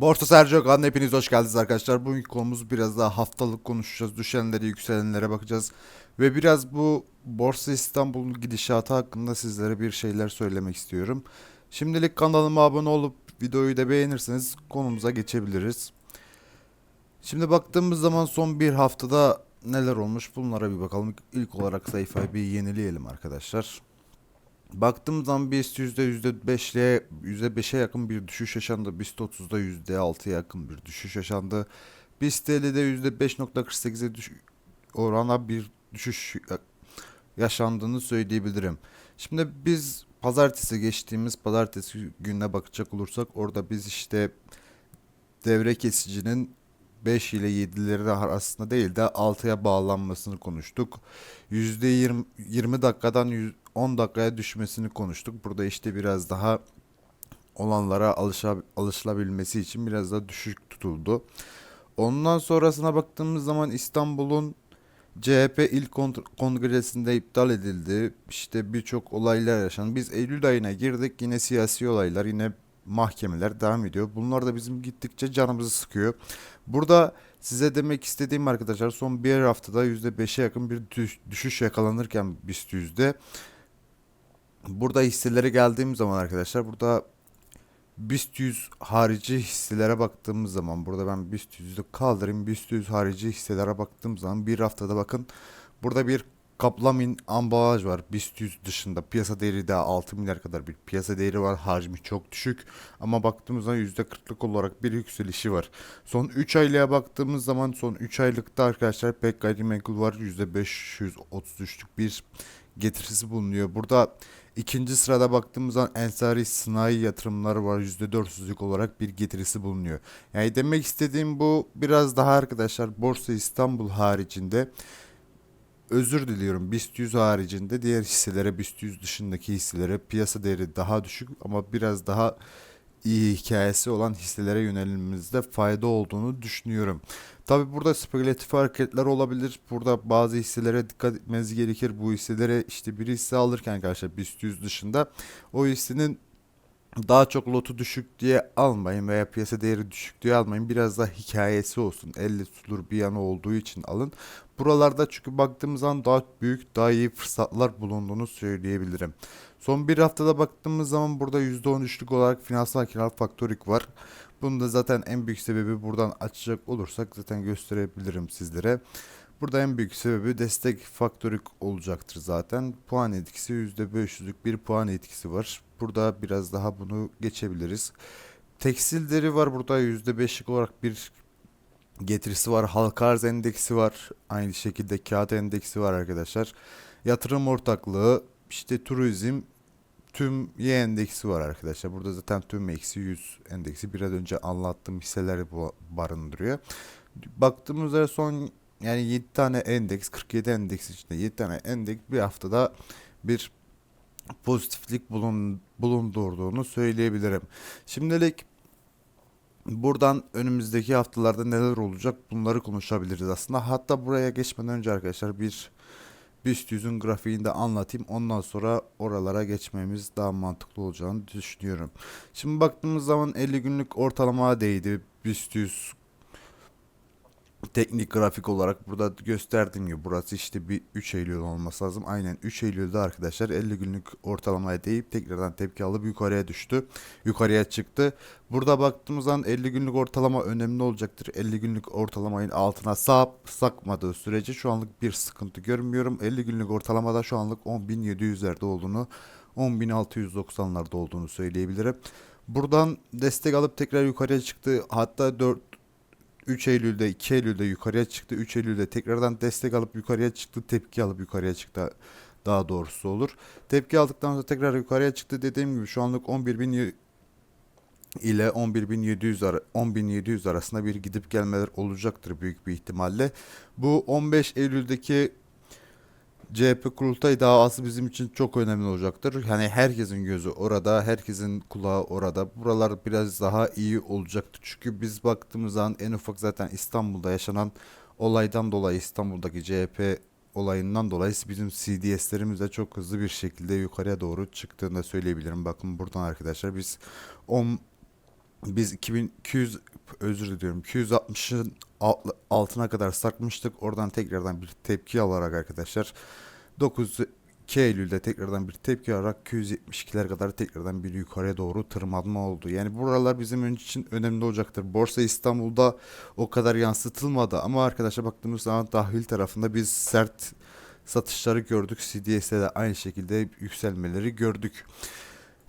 Borsa Sergio Kan'la hepiniz hoş geldiniz arkadaşlar. Bugünkü konumuz biraz daha haftalık konuşacağız. Düşenlere, yükselenlere bakacağız. Ve biraz bu Borsa İstanbul'un gidişatı hakkında sizlere bir şeyler söylemek istiyorum. Şimdilik kanalıma abone olup videoyu da beğenirseniz konumuza geçebiliriz. Şimdi baktığımız zaman son bir haftada neler olmuş bunlara bir bakalım. İlk olarak sayfayı bir yenileyelim arkadaşlar. Baktığım zaman BIST %5'le %5'e yakın bir düşüş yaşandı. BIST 30'da %6'ya yakın bir düşüş yaşandı. BIST TL'de %5.48'e düş orana bir düşüş yaşandığını söyleyebilirim. Şimdi biz pazartesi geçtiğimiz pazartesi gününe bakacak olursak orada biz işte devre kesicinin 5 ile 7'leri arasında değil de 6'ya bağlanmasını konuştuk. %20 20 dakikadan 100 10 dakikaya düşmesini konuştuk. Burada işte biraz daha olanlara alışa, alışılabilmesi için biraz daha düşük tutuldu. Ondan sonrasına baktığımız zaman İstanbul'un CHP ilk kongresinde iptal edildi. İşte birçok olaylar yaşandı. Biz Eylül ayına girdik. Yine siyasi olaylar, yine mahkemeler devam ediyor. Bunlar da bizim gittikçe canımızı sıkıyor. Burada size demek istediğim arkadaşlar son bir haftada %5'e yakın bir düşüş yakalanırken BIST yüzde Burada hisselere geldiğim zaman arkadaşlar burada BIST 100 harici hisselere baktığımız zaman burada ben BIST 100'ü kaldırayım. BIST 100 harici hisselere baktığım zaman bir haftada bakın burada bir kaplamin ambalaj var. BIST 100 dışında piyasa değeri de 6 milyar kadar bir piyasa değeri var. Hacmi çok düşük ama baktığımız zaman %40'lık olarak bir yükselişi var. Son 3 aylığa baktığımız zaman son 3 aylıkta arkadaşlar pek gayrimenkul var. %533'lük bir getirisi bulunuyor. Burada ikinci sırada baktığımız zaman Ensari Sanayi Yatırımları var. %400'lük olarak bir getirisi bulunuyor. Yani demek istediğim bu biraz daha arkadaşlar Borsa İstanbul haricinde özür diliyorum BIST 100 haricinde diğer hisselere BIST 100 dışındaki hisselere piyasa değeri daha düşük ama biraz daha iyi hikayesi olan hisselere yönelimimizde fayda olduğunu düşünüyorum. Tabi burada spekülatif hareketler olabilir. Burada bazı hisselere dikkat etmeniz gerekir. Bu hisselere işte bir hisse alırken arkadaşlar BIST 100 dışında o hissenin daha çok lotu düşük diye almayın veya piyasa değeri düşük diye almayın. Biraz daha hikayesi olsun. Elle tutulur bir yana olduğu için alın. Buralarda çünkü baktığımız zaman daha büyük, daha iyi fırsatlar bulunduğunu söyleyebilirim. Son bir haftada baktığımız zaman burada %13'lük olarak finansal kiralık faktörik var. Bunun da zaten en büyük sebebi buradan açacak olursak zaten gösterebilirim sizlere. Burada en büyük sebebi destek faktörik olacaktır zaten. Puan etkisi %500'lük bir puan etkisi var. Burada biraz daha bunu geçebiliriz. Tekstilleri var burada %5'lik olarak bir getirisi var. Halka arz endeksi var. Aynı şekilde kağıt endeksi var arkadaşlar. Yatırım ortaklığı, işte turizm, tüm Y endeksi var arkadaşlar. Burada zaten tüm eksi 100 endeksi biraz önce anlattığım hisseleri barındırıyor. Baktığımızda son yani 7 tane endeks 47 endeks içinde 7 tane endeks bir haftada bir pozitiflik bulun, bulundurduğunu söyleyebilirim. Şimdilik buradan önümüzdeki haftalarda neler olacak bunları konuşabiliriz aslında. Hatta buraya geçmeden önce arkadaşlar bir BIST yüzün grafiğini de anlatayım. Ondan sonra oralara geçmemiz daha mantıklı olacağını düşünüyorum. Şimdi baktığımız zaman 50 günlük ortalama değdi. BIST 100 teknik grafik olarak burada gösterdiğim gibi burası işte bir 3 Eylül olması lazım. Aynen 3 Eylül'de arkadaşlar 50 günlük ortalamaya deyip tekrardan tepki alıp yukarıya düştü. Yukarıya çıktı. Burada baktığımız zaman 50 günlük ortalama önemli olacaktır. 50 günlük ortalamayın altına sap sakmadığı sürece şu anlık bir sıkıntı görmüyorum. 50 günlük ortalamada şu anlık 10.700'lerde olduğunu 10.690'larda olduğunu söyleyebilirim. Buradan destek alıp tekrar yukarıya çıktı. Hatta 4 3 Eylül'de 2 Eylül'de yukarıya çıktı. 3 Eylül'de tekrardan destek alıp yukarıya çıktı. Tepki alıp yukarıya çıktı daha doğrusu olur. Tepki aldıktan sonra tekrar yukarıya çıktı. Dediğim gibi şu anlık 11.000 ile 11.700 ara, 10.700 arasında bir gidip gelmeler olacaktır büyük bir ihtimalle. Bu 15 Eylül'deki CHP kurultay davası bizim için çok önemli olacaktır. Hani herkesin gözü orada, herkesin kulağı orada. Buralar biraz daha iyi olacaktır. Çünkü biz baktığımız zaman en ufak zaten İstanbul'da yaşanan olaydan dolayı İstanbul'daki CHP olayından dolayı bizim CDS'lerimiz de çok hızlı bir şekilde yukarıya doğru çıktığını söyleyebilirim. Bakın buradan arkadaşlar biz 10 biz 2200 özür diliyorum 260'ın alt- altına kadar sarkmıştık. Oradan tekrardan bir tepki alarak arkadaşlar 9 2 Eylül'de tekrardan bir tepki alarak 272'ler kadar tekrardan bir yukarıya doğru tırmanma oldu. Yani buralar bizim için önemli olacaktır. Borsa İstanbul'da o kadar yansıtılmadı ama arkadaşlar baktığımız zaman dahil tarafında biz sert satışları gördük. CDS'de de aynı şekilde yükselmeleri gördük.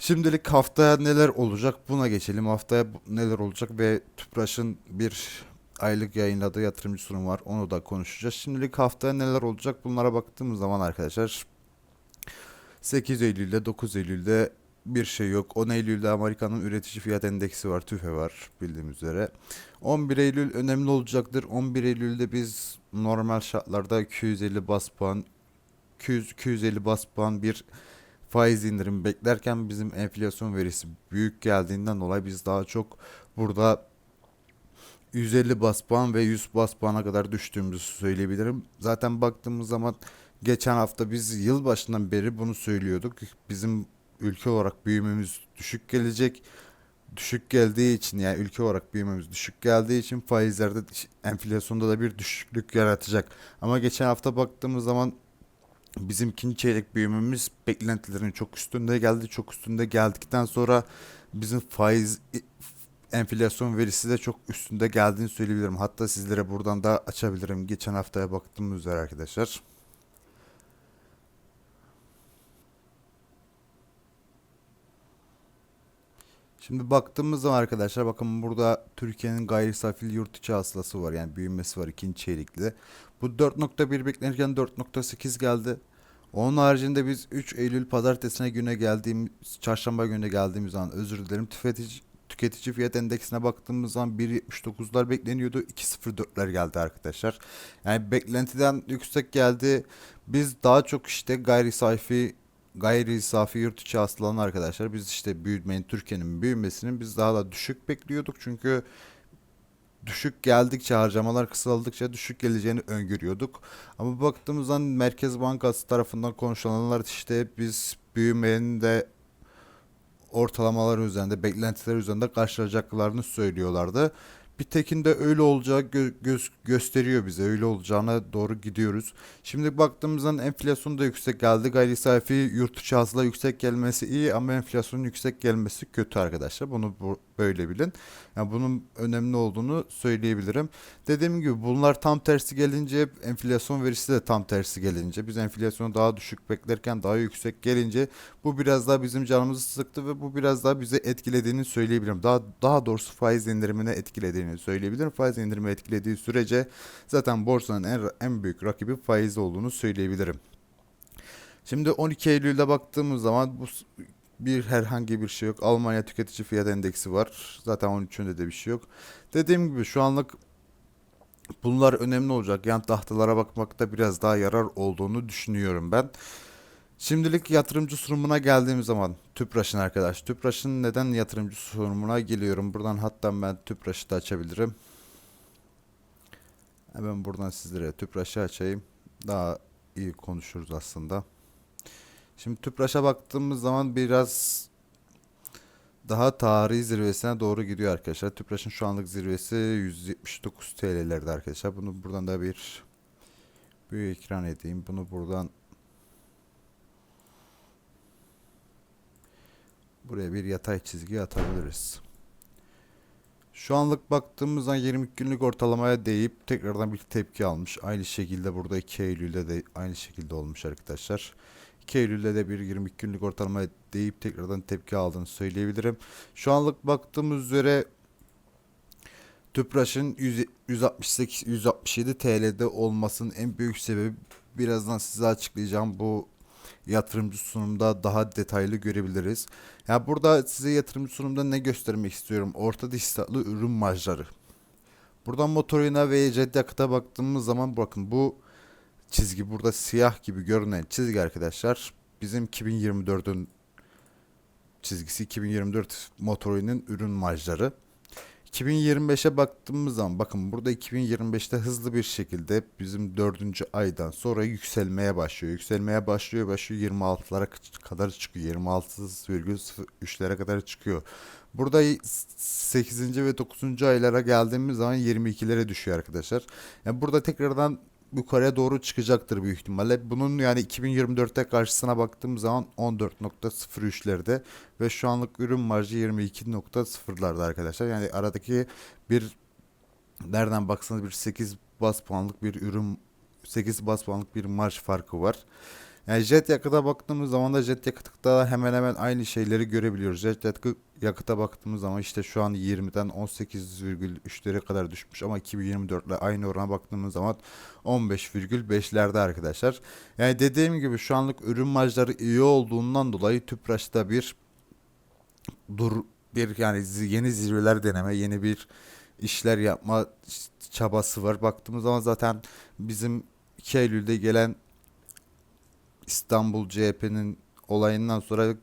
Şimdilik haftaya neler olacak buna geçelim. Haftaya neler olacak ve Tüpraş'ın bir aylık yayınladığı yatırımcı sunumu var. Onu da konuşacağız. Şimdilik haftaya neler olacak bunlara baktığımız zaman arkadaşlar 8 Eylül'de 9 Eylül'de bir şey yok. 10 Eylül'de Amerika'nın üretici fiyat endeksi var. TÜFE var bildiğimiz üzere. 11 Eylül önemli olacaktır. 11 Eylül'de biz normal şartlarda 250 bas puan 200 250 bas puan bir faiz indirim beklerken bizim enflasyon verisi büyük geldiğinden dolayı biz daha çok burada 150 bas puan ve 100 bas puana kadar düştüğümüzü söyleyebilirim. Zaten baktığımız zaman geçen hafta biz yılbaşından beri bunu söylüyorduk. Bizim ülke olarak büyümemiz düşük gelecek. Düşük geldiği için yani ülke olarak büyümemiz düşük geldiği için faizlerde enflasyonda da bir düşüklük yaratacak. Ama geçen hafta baktığımız zaman bizim ikinci çeyrek büyümemiz beklentilerin çok üstünde geldi. Çok üstünde geldikten sonra bizim faiz enflasyon verisi de çok üstünde geldiğini söyleyebilirim. Hatta sizlere buradan da açabilirim. Geçen haftaya baktığım üzere arkadaşlar. Şimdi baktığımız zaman arkadaşlar bakın burada Türkiye'nin gayri safi yurt içi hasılası var. Yani büyümesi var ikinci çeyrekli. Bu 4.1 beklenirken 4.8 geldi. Onun haricinde biz 3 Eylül pazartesine güne geldiğimiz, çarşamba gününe geldiğimiz zaman özür dilerim tüketici, tüketici fiyat endeksine baktığımız zaman 1.79'lar bekleniyordu. 2.04'ler geldi arkadaşlar. Yani beklentiden yüksek geldi. Biz daha çok işte gayri safi gayri safi yurt içi hasılanın arkadaşlar biz işte büyümenin Türkiye'nin büyümesinin biz daha da düşük bekliyorduk. Çünkü düşük geldikçe harcamalar kısaldıkça düşük geleceğini öngörüyorduk. Ama baktığımız zaman Merkez Bankası tarafından konuşulanlar işte biz büyümenin de ortalamalar üzerinde, beklentiler üzerinde karşılayacaklarını söylüyorlardı. Bir tekin de öyle olacağı gö- göz- gösteriyor bize. Öyle olacağına doğru gidiyoruz. Şimdi baktığımızda enflasyon da yüksek geldi. Gayri safi yurt içi hasıla yüksek gelmesi iyi ama enflasyonun yüksek gelmesi kötü arkadaşlar. Bunu bu, böyle bilin. Yani bunun önemli olduğunu söyleyebilirim. Dediğim gibi bunlar tam tersi gelince enflasyon verisi de tam tersi gelince biz enflasyonu daha düşük beklerken daha yüksek gelince bu biraz daha bizim canımızı sıktı ve bu biraz daha bize etkilediğini söyleyebilirim. Daha daha doğrusu faiz indirimine etkilediğini söyleyebilirim. Faiz indirimi etkilediği sürece zaten borsanın en en büyük rakibi faiz olduğunu söyleyebilirim. Şimdi 12 Eylül'de baktığımız zaman bu bir herhangi bir şey yok. Almanya tüketici fiyat endeksi var. Zaten 13'ünde de bir şey yok. Dediğim gibi şu anlık bunlar önemli olacak. Yan tahtalara bakmakta biraz daha yarar olduğunu düşünüyorum ben. Şimdilik yatırımcı sunumuna geldiğim zaman Tüpraş'ın arkadaş. Tüpraş'ın neden yatırımcı sunumuna geliyorum? Buradan hatta ben Tüpraş'ı da açabilirim. Hemen buradan sizlere Tüpraş'ı açayım. Daha iyi konuşuruz aslında. Şimdi Tüpraş'a baktığımız zaman biraz daha tarihi zirvesine doğru gidiyor arkadaşlar. Tüpraş'ın şu anlık zirvesi 179 TL'lerde arkadaşlar. Bunu buradan da bir büyük ekran edeyim. Bunu buradan buraya bir yatay çizgi atabiliriz. Şu anlık baktığımız zaman 20 günlük ortalamaya değip tekrardan bir tepki almış. Aynı şekilde burada 2 Eylül'de de aynı şekilde olmuş arkadaşlar. 2 Eylül'de de bir 20 günlük ortalamaya değip tekrardan tepki aldığını söyleyebilirim. Şu anlık baktığımız üzere Tüpraş'ın 100 168 167 TL'de olmasının en büyük sebebi birazdan size açıklayacağım bu yatırımcı sunumda daha detaylı görebiliriz. Ya burada size yatırımcı sunumda ne göstermek istiyorum? Orta distatlı ürün marjları. Buradan motorina ve yakıta baktığımız zaman bakın bu çizgi burada siyah gibi görünen çizgi arkadaşlar bizim 2024'ün çizgisi 2024 motorinin ürün marjları. 2025'e baktığımız zaman bakın burada 2025'te hızlı bir şekilde bizim dördüncü aydan sonra yükselmeye başlıyor. Yükselmeye başlıyor başlıyor 26'lara kadar çıkıyor. 26,03'lere kadar çıkıyor. Burada 8. ve 9. aylara geldiğimiz zaman 22'lere düşüyor arkadaşlar. Yani burada tekrardan yukarıya doğru çıkacaktır büyük ihtimalle. Bunun yani 2024'te karşısına baktığım zaman 14.03'lerde ve şu anlık ürün marjı 22.0'larda arkadaşlar. Yani aradaki bir nereden baksanız bir 8 bas puanlık bir ürün 8 bas puanlık bir marj farkı var. Yani jet yakıta baktığımız zaman da jet yakıtta hemen hemen aynı şeyleri görebiliyoruz. Jet yakıt, yakıta baktığımız zaman işte şu an 20'den 18,3'lere kadar düşmüş ama 2024 ile aynı orana baktığımız zaman 15,5'lerde arkadaşlar. Yani dediğim gibi şu anlık ürün marjları iyi olduğundan dolayı Tüpraş'ta bir dur bir yani yeni zirveler deneme, yeni bir işler yapma çabası var. Baktığımız zaman zaten bizim 2 Eylül'de gelen İstanbul CHP'nin olayından sonra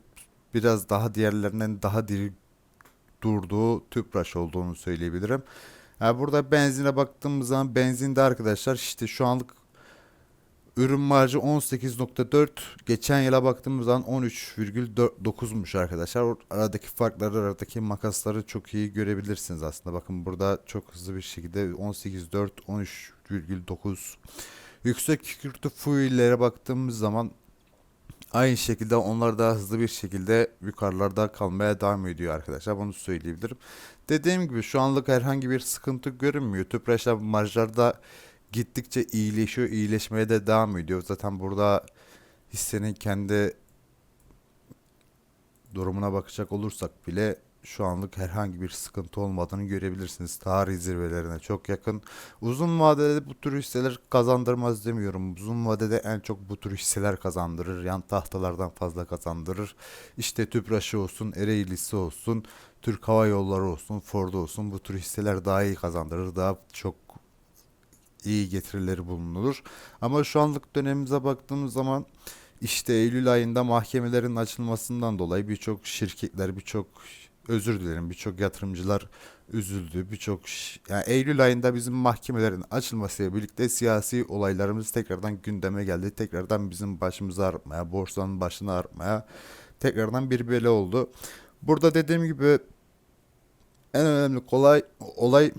biraz daha diğerlerinden daha diri durduğu Tüpraş olduğunu söyleyebilirim. Yani burada benzine baktığımız zaman benzinde arkadaşlar işte şu anlık ürün marjı 18.4 geçen yıla baktığımız zaman 13,9'muş arkadaşlar. Aradaki farkları aradaki makasları çok iyi görebilirsiniz aslında. Bakın burada çok hızlı bir şekilde 18.4 13,9 Yüksek kükürtü fuellere baktığımız zaman aynı şekilde onlar da hızlı bir şekilde yukarılarda kalmaya devam ediyor arkadaşlar. Bunu söyleyebilirim. Dediğim gibi şu anlık herhangi bir sıkıntı görünmüyor. Tüpraşlar marjlarda gittikçe iyileşiyor. iyileşmeye de devam ediyor. Zaten burada hissenin kendi durumuna bakacak olursak bile şu anlık herhangi bir sıkıntı olmadığını görebilirsiniz. Tarih zirvelerine çok yakın. Uzun vadede bu tür hisseler kazandırmaz demiyorum. Uzun vadede en çok bu tür hisseler kazandırır. Yan tahtalardan fazla kazandırır. İşte Tüpraş'ı olsun, Ereğlisi olsun, Türk Hava Yolları olsun, Ford olsun bu tür hisseler daha iyi kazandırır. Daha çok iyi getirileri bulunur. Ama şu anlık dönemimize baktığımız zaman işte Eylül ayında mahkemelerin açılmasından dolayı birçok şirketler, birçok özür dilerim birçok yatırımcılar üzüldü. Birçok yani Eylül ayında bizim mahkemelerin açılmasıyla birlikte siyasi olaylarımız tekrardan gündeme geldi. Tekrardan bizim başımızı artmaya, borsanın başını artmaya tekrardan bir bela oldu. Burada dediğim gibi en önemli kolay olay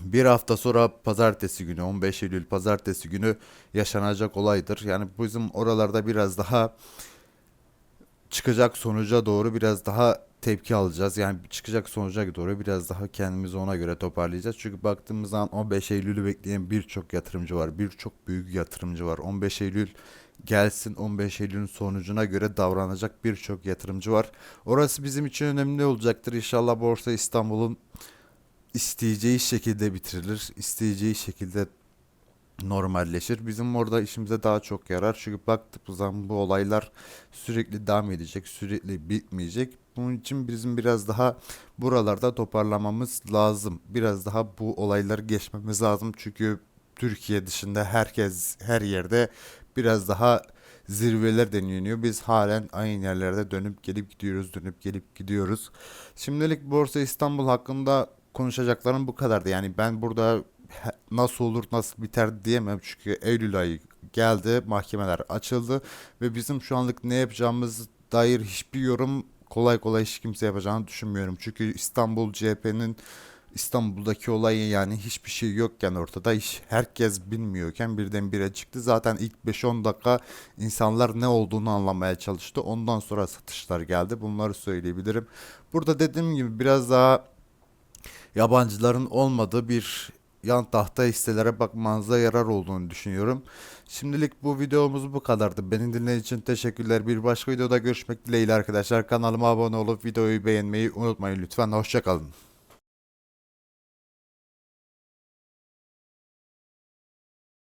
bir hafta sonra pazartesi günü 15 Eylül pazartesi günü yaşanacak olaydır. Yani bizim oralarda biraz daha çıkacak sonuca doğru biraz daha tepki alacağız. Yani çıkacak sonuca doğru biraz daha kendimizi ona göre toparlayacağız. Çünkü baktığımız zaman 15 Eylül'ü bekleyen birçok yatırımcı var. Birçok büyük yatırımcı var. 15 Eylül gelsin 15 Eylül'ün sonucuna göre davranacak birçok yatırımcı var. Orası bizim için önemli olacaktır. İnşallah Borsa İstanbul'un isteyeceği şekilde bitirilir. isteyeceği şekilde normalleşir. Bizim orada işimize daha çok yarar. Çünkü baktığımız zaman bu olaylar sürekli devam edecek, sürekli bitmeyecek. Bunun için bizim biraz daha buralarda toparlamamız lazım. Biraz daha bu olayları geçmemiz lazım. Çünkü Türkiye dışında herkes her yerde biraz daha zirveler deniliyor. Biz halen aynı yerlerde dönüp gelip gidiyoruz, dönüp gelip gidiyoruz. Şimdilik Borsa İstanbul hakkında konuşacaklarım bu kadardı. Yani ben burada nasıl olur nasıl biter diyemem çünkü Eylül ayı geldi mahkemeler açıldı ve bizim şu anlık ne yapacağımız dair hiçbir yorum kolay kolay hiç kimse yapacağını düşünmüyorum. Çünkü İstanbul CHP'nin İstanbul'daki olayı yani hiçbir şey yokken ortada hiç herkes bilmiyorken birdenbire çıktı. Zaten ilk 5-10 dakika insanlar ne olduğunu anlamaya çalıştı. Ondan sonra satışlar geldi. Bunları söyleyebilirim. Burada dediğim gibi biraz daha yabancıların olmadığı bir yan tahta hisselere bakmanıza yarar olduğunu düşünüyorum. Şimdilik bu videomuz bu kadardı. Beni dinlediğiniz için teşekkürler. Bir başka videoda görüşmek dileğiyle arkadaşlar. Kanalıma abone olup videoyu beğenmeyi unutmayın lütfen. Hoşçakalın.